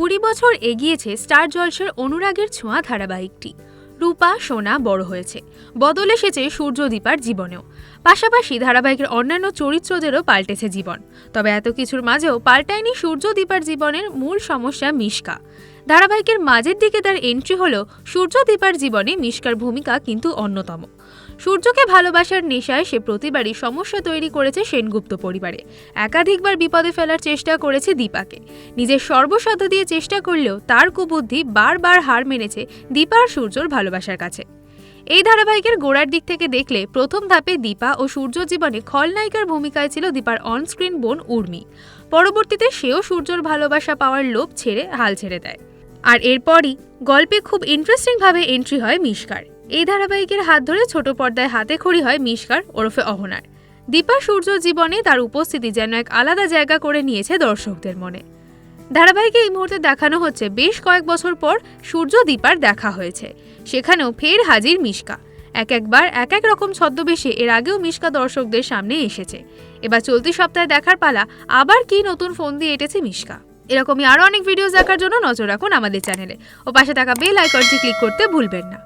কুড়ি বছর এগিয়েছে স্টার জলসের অনুরাগের ছোঁয়া ধারাবাহিকটি। রূপা, সোনা বড় হয়েছে। বদল এসেছে সূর্যদীপার জীবনেও। পাশাপাশি ধারাবাহিকের অন্যান্য চরিত্রদেরও পাল্টেছে জীবন। তবে এত কিছুর মাঝেও পাল্টায়নি সূর্যদীপার জীবনের মূল সমস্যা মিশকা। ধারাবাহিকের মাঝের দিকে তার এন্ট্রি হলো সূর্যদীপার জীবনে মিশকার ভূমিকা কিন্তু অন্যতম। সূর্যকে ভালোবাসার নেশায় সে প্রতিবারই সমস্যা তৈরি করেছে সেনগুপ্ত পরিবারে। একাধিকবার বিপদে ফেলার চেষ্টা করেছে দীপাকে। নিজের সর্বসাধ্য দিয়ে চেষ্টা করলেও তার কুবুদ্ধি বারবার হার মেনেছে দীপা আর সূর্যর ভালোবাসার কাছে। এই ধারাবাহিকের গোড়ার দিক থেকে দেখলে প্রথম ধাপে দীপা ও সূর্য জীবনে খলনায়িকার ভূমিকায় ছিল দীপার অনস্ক্রিন বোন উর্মি। পরবর্তীতে সেও সূর্যর ভালোবাসা পাওয়ার লোভ ছেড়ে হাল ছেড়ে দেয়। আর এরপরই গল্পে খুব ইন্টারেস্টিংভাবে এন্ট্রি হয় মিশকার। এই ধারাবাহিকের হাত ধরে ছোট পর্দায় হাতে খড়ি হয় মিশকার ওরফে অহনার। দীপা সূর্য জীবনে তার উপস্থিতি যেন এক আলাদা জায়গা করে নিয়েছে দর্শকদের মনে। ধারাবাহিকে এই মুহূর্তে দেখানো হচ্ছে বেশ কয়েক বছর পর সূর্য দীপার দেখা হয়েছে। সেখানেও ফের হাজির মিশকা। এক একবার এক এক রকম ছদ্মবেশে এর আগেও মিশকা দর্শকদের সামনে এসেছে। এবার চলতি সপ্তাহে দেখার পালা আবার কি নতুন ফোন দিয়ে এটেছে মিশকা। এরকমই আরও অনেক ভিডিওস দেখার জন্য নজর রাখুন আমাদের চ্যানেলে ও পাশে থাকা বেল আইকনটি ক্লিক করতে ভুলবেন না।